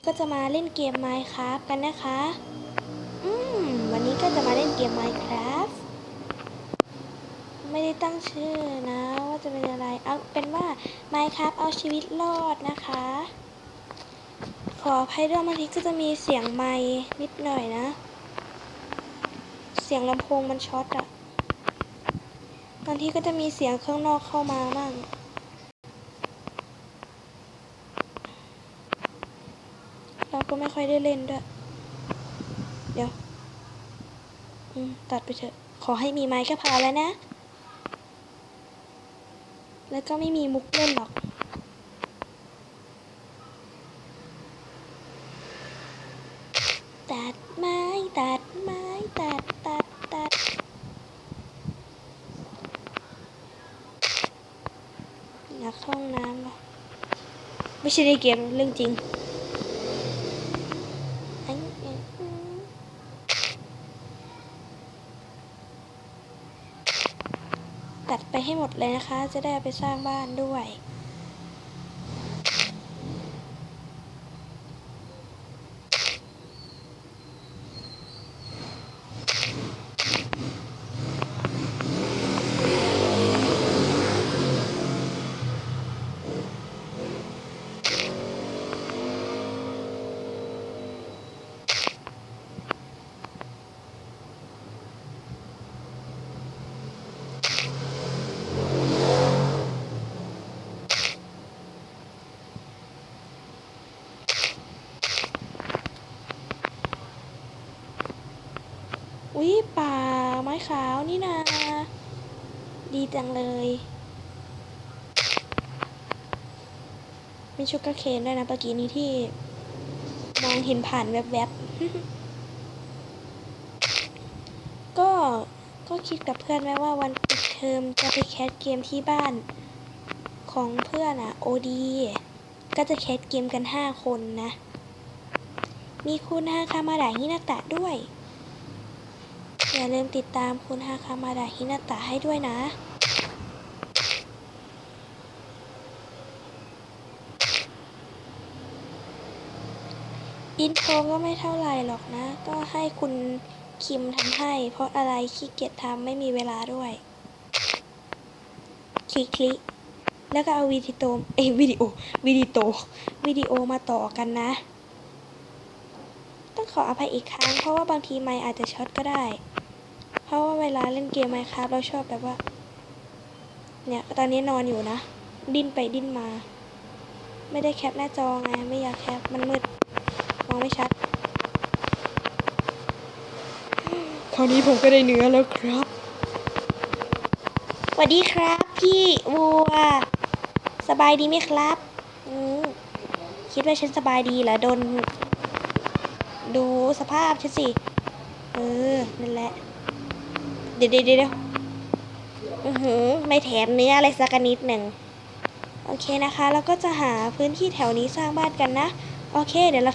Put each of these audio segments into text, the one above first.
นี้ก็จะมาเล่นเกม Minecraft กันนะคะ อืม วันนี้ก็จะมาเล่นเกม Minecraft ไม่ได้ตั้งชื่อนะ ว่าจะเป็นอะไร เอาเป็นว่า Minecraft เอาชีวิตรอดนะคะ ขออภัยด้วยบางทีก็จะมีเสียงไม้นิดหน่อยนะ เสียงลำโพงมันช็อตอะบางทีก็จะมีเสียงข้างนอกเข้ามาบ้าง เรา ก็ไม่ค่อยได้เล่นด้วย เดี๋ยวตัดไปเถอะ ขอให้มีไม้ก็พอแล้วนะ แล้วก็ไม่มีมุกเล่นหรอกตัดไม้ตัดไม้ตัดตัดตัดอยากเข้าห้องน้ำเหรอไม่ใช่ในเกมเรื่องจริง อันนี้อืม ตัดไปให้หมดเลยนะคะ จะได้เอาไปสร้างบ้านด้วย อุ๊ยป่าไม้ขาวนี่นาดีจังเลย มีชูการ์เคนด้วยนะเมื่อกี้นี้ที่ มองเห็นผ่านแวบๆ ก็ก็คิดกับเพื่อนไว้ว่าวันปิดเทอมจะไปแคสเกมที่บ้านของเพื่อนอะโอดี ก็จะแคสเกมกันห้าคนนะ มีคุณฮาคามาดาฮินาตะด้วย อย่าลืมติดตามคุณฮาคามาดาฮินาตะให้ด้วยนะอินโทรก็ไม่เท่าไหร่หรอกนะ ก็ให้คุณคิมทำให้ เพราะอะไรขี้เกียจทำไม่มีเวลาด้วย คลิกคลิกแล้วก็เอาวิดีโอเอวิดีโอวิดีโอวิดีโอมาต่อกันนะ ต้องขออภัยอีกครั้ง เพราะว่าบางทีไมค์อาจจะช็อตก็ได้ เพราะว่าเวลาเล่นเกมไมค์ครับเราชอบแบบว่า เนี่ยตอนนี้นอนอยู่นะ ดิ้นไปดิ้นมา ไม่ได้แคปหน้าจอไง ไม่อยากแคปมันมืดมองไม่ชัดคราวนี้ผมก็ได้เนื้อแล้วครับสวัสดีครับ พี่วัว สบายดีไหมครับอืมคิดว่าฉันสบายดีเหรอโดน ดูสภาพฉันสิ เออ นั่นแหละ เดี๋ยวเดี๋ยวเดี๋ยวอือหือไม่แถมเนื้ออะไรสักนิดหนึ่งโอเคนะคะแล้วก็จะหาพื้นที่แถวนี้สร้างบ้านกันนะ โอเค เดี๋ยวเรา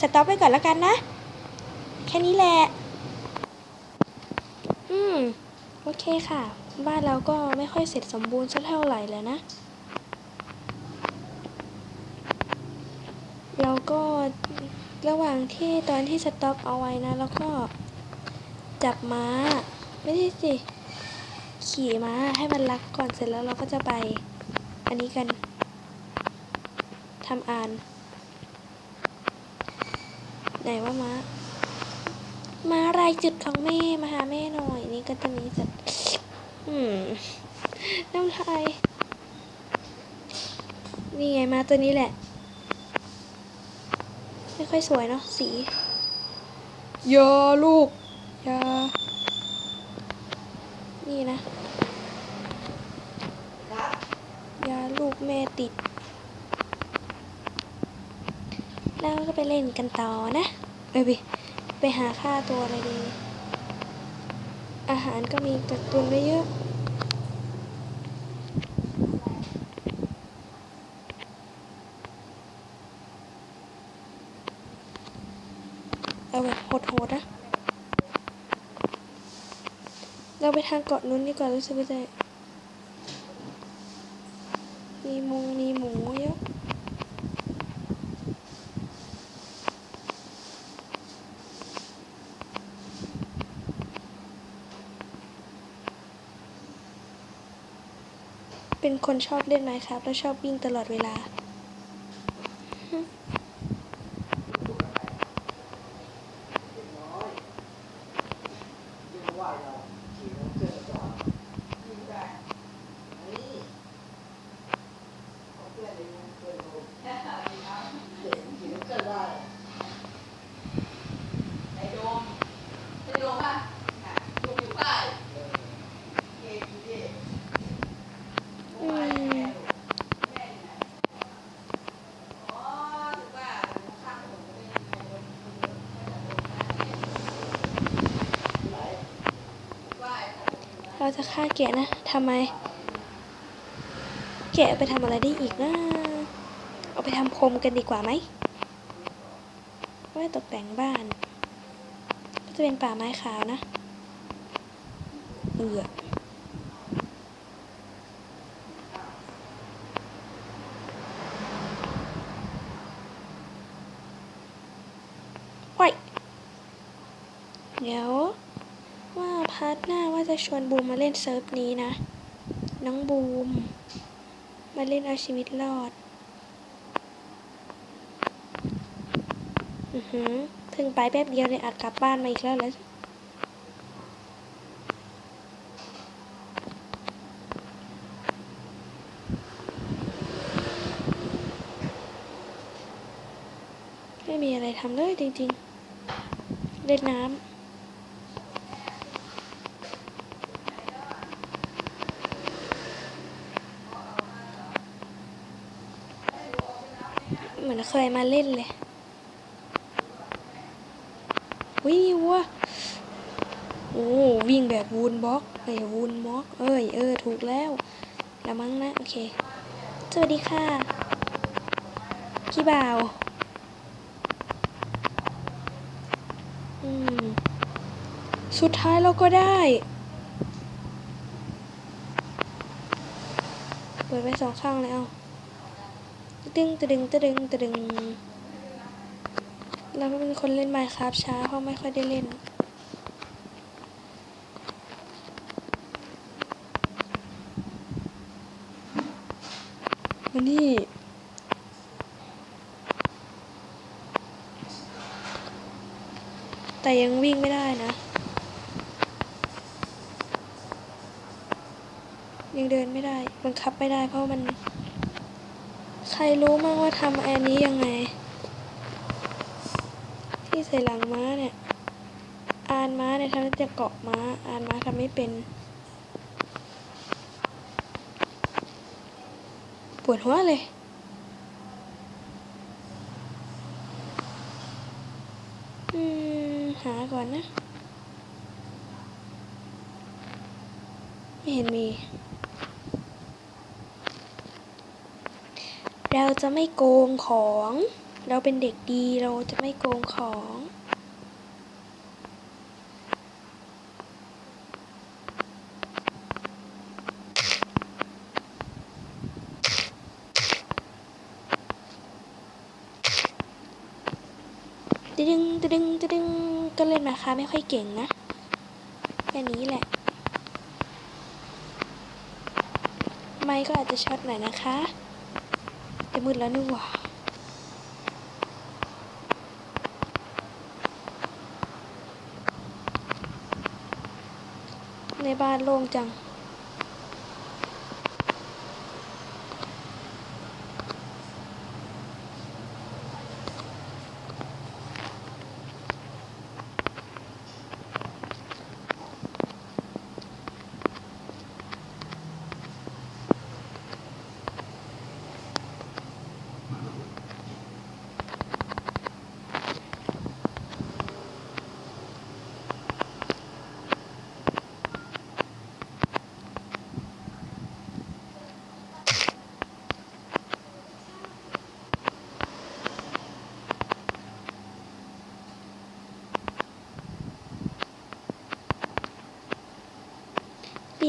สต็อปไปก่อนแล้วกันนะ แค่นี้แหละ อืม โอเคค่ะ บ้านเราก็ไม่ค่อยเสร็จสมบูรณ์สักเท่าไหร่แล้วนะ เราก็ระหว่างที่ตอนที่สต็อปเอาไว้นะ แล้วก็จับม้า ไม่ใช่สิ ขี่ม้าให้มันรักก่อนเสร็จแล้วเราก็จะไป อันนี้กันทำอ่าน ไหนว่าม้าม้ารายจุดของแม่ มาหาแม่หน่อย นี่ก็จะมีจัดอืมน้ำลายนี่ไงมาตัวนี้แหละ ไม่ค่อยสวยเนาะสีอยาลูกอยา นี่นะอยาลูกแม่ติด แล้วก็ไปเล่นกันต่อนะเอ้ยไปไปหาค่าตัวอะไรดี อาหารก็มีกักตุนไว้เยอะเอาแบบโหดๆนะ เราไปทางเกาะนู้นดีกว่ารู้สึกว่าจะมีมุงมีหมูเยอะเป็นคนชอบเล่นไมครับ และชอบวิ่งตลอดเวลา Why? จะฆ่าแกะนะทำไม แกะไปทำอะไรได้อีกนะ เอาไปทำพรมกันดีกว่าไหมไว้ตกแต่งบ้าน ก็จะเป็นป่าไม้ขาวนะ เอือไว้เดี๋ยว ว่าพาร์ทหน้า บูมมาเล่นเซิร์ฟนี้นะ น้องบูม มาเล่นเอาชีวิตรอด อือหือเพิ่งไปแป๊บเดียวเลยอัดกลับบ้านมาอีกแล้วเหรอไม่มีอะไรทำเลยจริงๆ เล่นน้ำ มือนเคยมาเล่นเลยวิวัวโอ้วิ่งแบบวูนบล็อกเอ้ยวูนบล็อก เอ้ยเออถูกแล้วแล้วมั้งนะ โอเค สวัสดีค่ะพี่บ่าวอืมสุดท้ายเราก็ได้ เปิดไปสองข้างเลยเอา ตึงตึงตึงตึงเราเป็นคนเล่นไมค์ครับช้าเพราะไม่ค่อยได้เล่นมานี่แต่ยังวิ่งไม่ได้นะ ยังเดินไม่ได้ บังคับไม่ได้เพราะมัน ใครรู้มั่งว่าทำอันนี้ยังไง ที่ใส่หลังม้าเนี่ย อานม้าเนี่ยทำให้จะเกาะม้า อานม้าทำไม่เป็น ปวดหัวเลยอืมหาก่อนนะ ไม่เห็นมี เรา จะไม่โกงของ เราเป็นเด็กดีเราจะไม่โกงของ ตดึงตดึงตดึงก็เล่นมาค่ะไม่ค่อยเก่งนะแค่นี้แหละ ไม่ก็อาจจะช็อตหน่อยนะคะ จะมืดแล้วนี่หว่าในบ้านโล่งจัง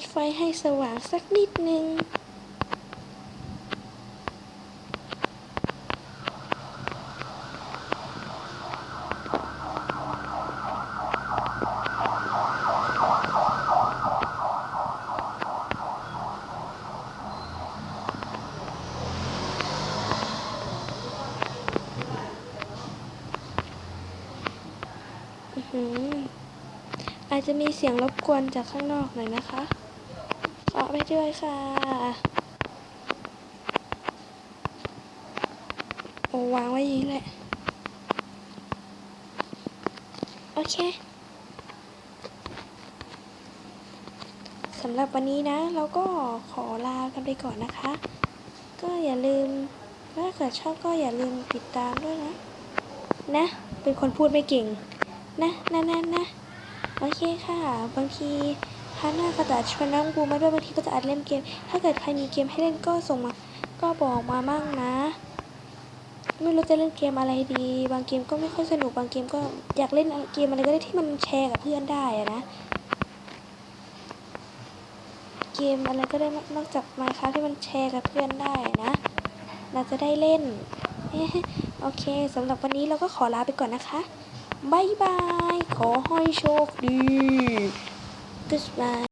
ดไฟให้สว่างสักนิดหนึ่งอาจจะมีเสียงรบกวนจากข้างนอกหน่อยนะคะ ขอไปด้วยค่ะ โอ้วางไว้ยี้แหละ โอเคสำหรับวันนี้นะ เราก็ขอลากันไปก่อนนะคะ ก็อย่าลืมถ้าเกิดชอบก็อย่าลืมติดตามด้วยนะ นะ เป็นคนพูดไม่เก่ง นะนะนะนะโอเคค่ะ บางที พาร์ทหน้าก็จะชวนน้องบูมาด้วยบางทีก็จะอัดเล่นเกม ถ้าเกิดใครมีเกมให้เล่นก็ส่งมา ก็บอกมามั่งนะ ไม่รู้จะเล่นเกมอะไรดี บางเกมก็ไม่ค่อยสนุก บางเกมก็อยากเล่นเกมอะไรก็ได้ที่มันแชร์กับเพื่อนได้อะนะ เกมอะไรก็ได้นอกจากมาครับที่มันแชร์กับเพื่อนได้นะ เราจะได้เล่น โอเคสำหรับวันนี้เราก็ขอลาไปก่อนนะคะบายบาย ขอให้โชคดี Goodbye